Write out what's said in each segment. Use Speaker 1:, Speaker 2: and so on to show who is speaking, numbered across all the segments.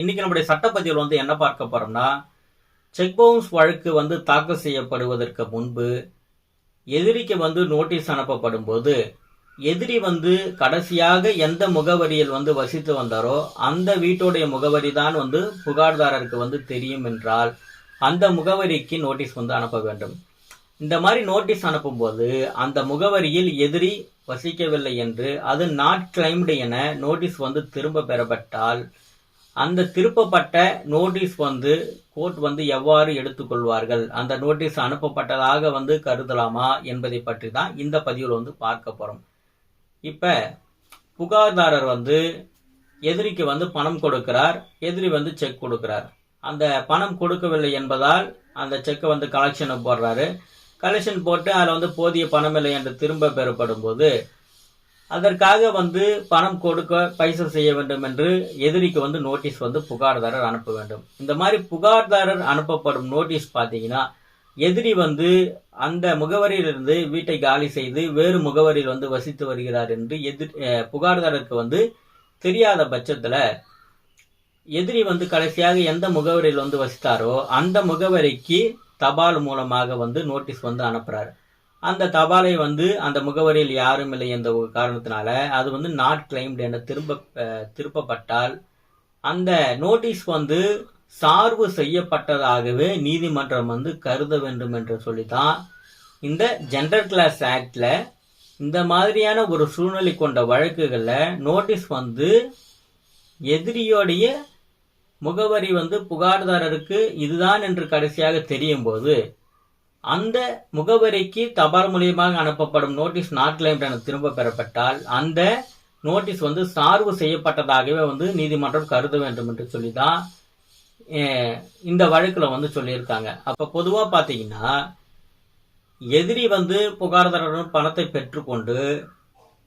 Speaker 1: இன்னைக்கு நம்முடைய சட்டப்பதிவில் வந்து என்ன பார்க்க போறோம்னா செக் பவுன்ஸ் வழக்கு வந்து தாக்கல் செய்யப்படுவதற்கு முன்பு எதிரிக்கு வந்து நோட்டீஸ் அனுப்பப்படும் போது எதிரி வந்து கடைசியாக எந்த முகவரியில் வந்து வசித்து வந்தாரோ அந்த வீட்டுடைய முகவரி தான் வந்து புகார்தாரருக்கு வந்து தெரியும் என்றால் அந்த முகவரிக்கு நோட்டீஸ் வந்து அனுப்ப வேண்டும். இந்த மாதிரி நோட்டீஸ் அனுப்பும்போது அந்த முகவரியில் எதிரி வசிக்கவில்லை என்று அது நாட் கிளைம்டு என நோட்டீஸ் வந்து திரும்ப பெறப்பட்டால் அந்த திருப்பப்பட்ட நோட்டீஸ் வந்து கோர்ட் வந்து எவ்வாறு எடுத்துக்கொள்வார்கள்? அந்த நோட்டீஸ் அனுப்பப்பட்டதாக வந்து கருதலாமா என்பதை பற்றி தான் இந்த பதிவில் வந்து பார்க்க போகிறோம் இப்போ புகார்தாரர் வந்து எதிரிக்கு வந்து பணம் கொடுக்கிறார் எதிரி வந்து செக் கொடுக்கிறார். அந்த பணம் கொடுக்கவில்லை என்பதால் அந்த செக்கை வந்து கலெக்ஷனை போடுறாரு. கலெக்ஷன் போட்டு அதில் வந்து போதிய பணம் இல்லை என்று திரும்ப பெறப்படும் போது அதற்காக வந்து பணம் கொடுக்க பைசல் செய்ய வேண்டும் என்று எதிரிக்கு வந்து நோட்டீஸ் வந்து புகார்தாரர் அனுப்ப வேண்டும். இந்த மாதிரி புகார்தாரர் அனுப்பப்படும் நோட்டீஸ் பார்த்தீங்கன்னா எதிரி வந்து அந்த முகவரியிலிருந்து வீட்டை காலி செய்து வேறு முகவரியில் வந்து வசித்து வருகிறார் என்று எதிர் புகார்தாரருக்கு வந்து தெரியாத பட்சத்தில் எதிரி வந்து கடைசியாக எந்த முகவரியில் வந்து வசித்தாரோ அந்த முகவரிக்கு தபால் மூலமாக வந்து நோட்டீஸ் வந்து அனுப்புகிறார் அந்த தபாலை வந்து அந்த முகவரியில் யாரும் இல்லை என்ற ஒரு காரணத்தினால அது வந்து நாட் கிளைம்டு என திரும்ப திருப்பப்பட்டால் அந்த நோட்டீஸ் வந்து சார்பு செய்யப்பட்டதாகவே நீதிமன்றம் வந்து கருத வேண்டும் என்று சொல்லித்தான் இந்த ஜெண்டர் கிளாஸ் ஆக்டில் இந்த மாதிரியான ஒரு சூழ்நிலை கொண்ட வழக்குகளில் நோட்டீஸ் வந்து எதிரியோடைய முகவரி வந்து புகார்தாரருக்கு இதுதான் என்று கடைசியாக தெரியும் போது அந்த முகவரிக்கு தபால் மூலியமாக அனுப்பப்படும் நோட்டீஸ் நாட் கிளைம்ட் என திரும்ப பெறப்பட்டால் அந்த நோட்டீஸ் வந்து சார்பு செய்யப்பட்டதாகவே வந்து நீதிமன்றம் கருத வேண்டும் என்று சொல்லி தான் இந்த வழக்கில் வந்து சொல்லியிருக்காங்க. அப்போ பொதுவாக பார்த்தீங்கன்னா எதிரி வந்து புகார்தாரரிடம் பணத்தை பெற்றுக்கொண்டு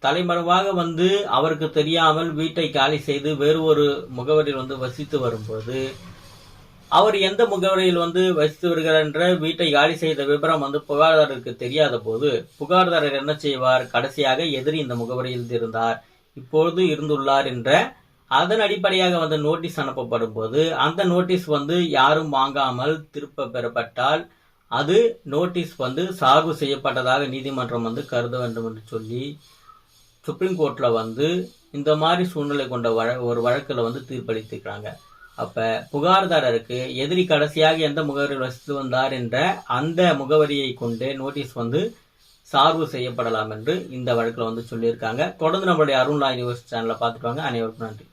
Speaker 1: தலைமறைவாக வந்து அவருக்கு தெரியாமல் வீட்டை காலி செய்து வேறு ஒரு முகவரியில் வந்து வசித்து வரும்போது அவர் எந்த முகவரியில் வந்து வசித்து வருகிறார் என்ற வீட்டை காலி செய்த விபரம் வந்து புகார்தாரருக்கு தெரியாத போது புகார்தாரர் என்ன செய்வார்? கடைசியாக எதிரி இந்த முகவரியில் இருந்தார். இப்பொழுது இருந்துள்ளார் என்ற அதன் அடிப்படையாக வந்து நோட்டீஸ் அனுப்பப்படும் போது அந்த நோட்டீஸ் வந்து யாரும் வாங்காமல் திருப்ப பெறப்பட்டால் அது நோட்டீஸ் வந்து சார்பு செய்யப்பட்டதாக நீதிமன்றம் வந்து கருத வேண்டும் என்று சொல்லி சுப்ரீம் கோர்ட்டில் வந்து இந்த மாதிரி சூழ்நிலை கொண்ட வழ ஒரு வழக்கில் வந்து தீர்ப்பளித்திருக்கிறாங்க. அப்ப புகார்தாரருக்கு எதிரி கடைசியாக எந்த முகவரி வசித்து வந்தார் என்ற அந்த முகவரியை கொண்டு நோட்டீஸ் வந்து சார்பு செய்யப்படலாம் என்று இந்த வழக்கில் வந்து சொல்லியிருக்காங்க. தொடர்ந்து நம்மளுடைய அருண்லா யூனிவர்ஸ் சேனலை பார்த்துட்டு வாங்க. அனைவருக்கும் நன்றி.